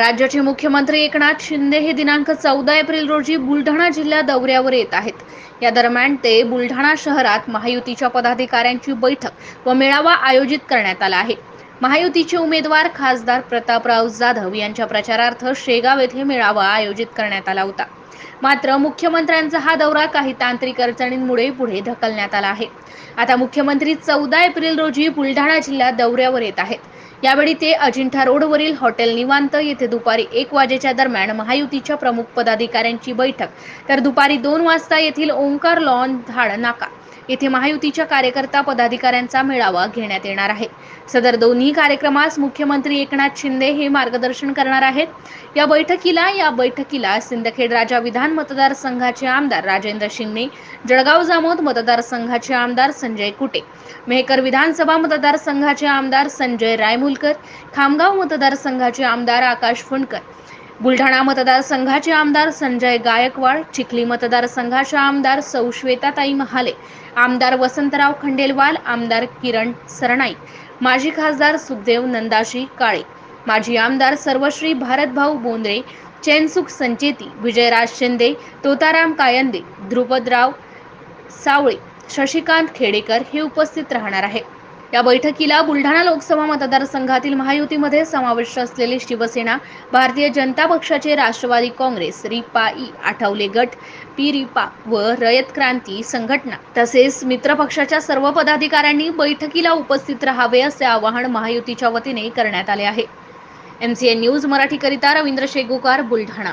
राज्याचे मुख्यमंत्री एकनाथ शिंदे हे दिनांक चौदा एप्रिल रोजी बुलढाणा जिल्हा दौऱ्यावर येत आहेत. या दरम्यान ते बुलढाणा शहरात महायुतीच्या पदाधिकाऱ्यांची बैठक व मेळावा आयोजित करण्यात आला आहे. महायुतीचे उमेदवार खासदार प्रतापराव जाधव यांच्या प्रचारार्थ शेगाव येथे मेळावा आयोजित करण्यात आला होता. मात्र मुख्यमंत्र्यांचा हा दौरा काही तांत्रिक अडचणींमुळे पुढे ढकलण्यात आला आहे. आता मुख्यमंत्री चौदा एप्रिल रोजी बुलढाणा जिल्ह्यात दौऱ्यावर येत आहेत. यावेळी ते अजिंठा रोडवरील हॉटेल निवांत येथे दुपारी एक वाजेच्या दरम्यान महायुतीच्या प्रमुख पदाधिकाऱ्यांची बैठक. तर दुपारी दोन वाजता येथील ओंकार लॉन धाड नाका. येथे महायुतीच्या कार्यकर्ता पदाधिकाऱ्यांचा मेळावा घेण्यात येणार आहे. सदर दोन्ही कार्यक्रमास मुख्यमंत्री एकनाथ शिंदे हे मार्गदर्शन करणार आहेत. या बैठकीला या बैठकीला सिंदखेड राजा विधान मतदारसंघाचे आमदार राजेंद्र शिंगणे जळगाव जामोद मतदारसंघाचे आमदार संजय कुटे मेहकर विधानसभा मतदारसंघाचे आमदार संजय रायमुलकर खामगाव मतदारसंघाचे आमदार आकाश फुंडकर बुलढाणा मतदारसंघाचे आमदार संजय गायकवाड चिखली मतदारसंघाचे आमदार सौ श्वेताताई महाले आमदार वसंतराव खंडेलवाल आमदार किरण सरनाईक माजी खासदार सुखदेव नंदाशी काळे माजी आमदार सर्वश्री भारतभाऊ बोंद्रे चैनसुख संचेती विजयराज शिंदे तोताराम कायंदे ध्रुपदराव सावळे शशिकांत खेडेकर हे उपस्थित राहणार आहे या बैठकीला बुलढाणा लोकसभा मतदारसंघातील महायुतीमध्ये समाविष्ट असलेले शिवसेना भारतीय जनता पक्षाचे राष्ट्रवादी काँग्रेस रिपाई आठवले गट पी रिपा व रयत क्रांती संघटना तसेच मित्र पक्षाच्या सर्व पदाधिकाऱ्यांनी बैठकीला उपस्थित राहावे असे आवाहन महायुतीच्या वतीने करण्यात आले आहे. एमसीएन न्यूज मराठीकरिता रवींद्र शेगुकार बुलढाणा.